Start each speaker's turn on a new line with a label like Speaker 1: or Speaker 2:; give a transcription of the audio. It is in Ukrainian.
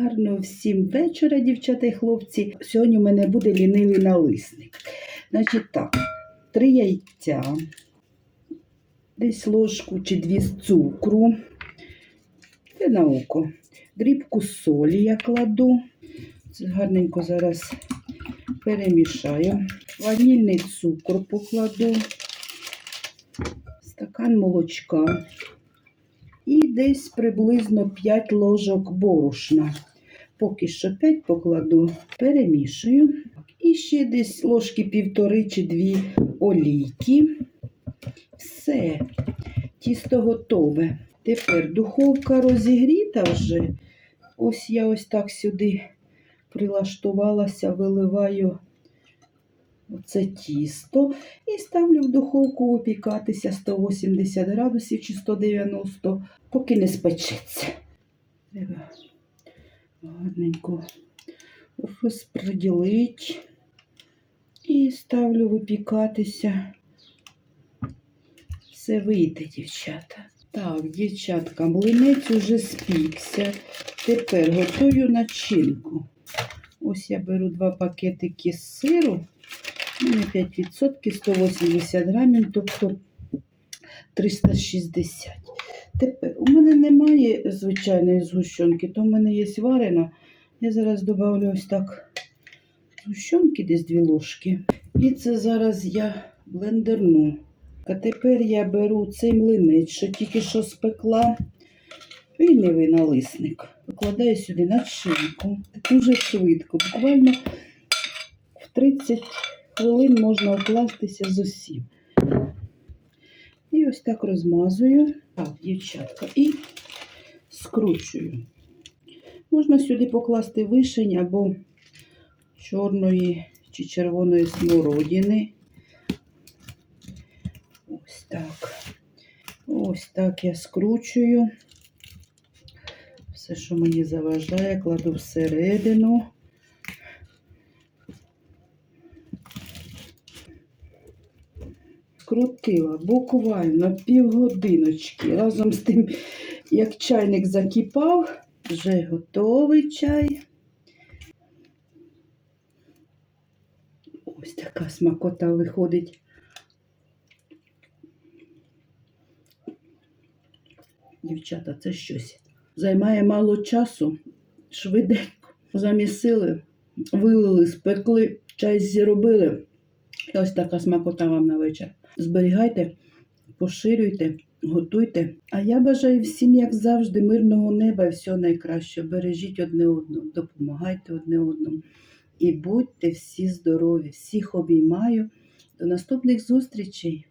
Speaker 1: Гарного всім вечора, дівчата і хлопці. Сьогодні у мене буде лінивий налисник. Значить так, три яйця, десь ложку чи дві з цукру. Це на око. Дрібку солі я кладу. Це гарненько зараз перемішаю. Ванільний цукор покладу. Стакан молочка. І десь приблизно 5 ложок борошна. Поки що 5 покладу, перемішую. І ще десь ложки півтори чи дві олійки. Все, тісто готове. Тепер духовка розігріта вже. Ось я ось так сюди прилаштувалася, виливаю оце тісто і ставлю в духовку випікатися 180 градусів чи 190, поки не спечеться. Гарненько розподілити і ставлю випікатися. Все вийде, дівчата. Так, дівчатка, млинець уже спікся. Тепер готую начинку. Ось я беру два пакетики сиру. У мене 5%, 180 грамів, тобто 360. Тепер у мене немає звичайної згущенки, то в мене є варена. Я зараз додавлю ось так згущенки, десь дві ложки. І це зараз я блендерну. А тепер я беру цей млинець, що тільки що спекла. Вільнивий налисник. Викладаю сюди начинку. Дуже швидко. Буквально в 30 хвилин можна окластися з усім. І ось так розмазую. Так, дівчатка, і скручую. Можна сюди покласти вишень або чорної чи червоної смородини. Ось так. Ось так я скручую. Все, що мені заважає, кладу всередину. Скрутила буквально півгодиночки. Разом з тим, як чайник закипав, вже готовий чай. Ось така смакота виходить. Дівчата, це щось. Займає мало часу, швиденько. Замісили, вилили, спекли, чай зробили. Ось така смакота вам на вечір. Зберігайте, поширюйте, готуйте. А я бажаю всім, як завжди, мирного неба і всього найкращого. Бережіть одне одного, допомагайте одне одному. І будьте всі здорові, всіх обіймаю. До наступних зустрічей!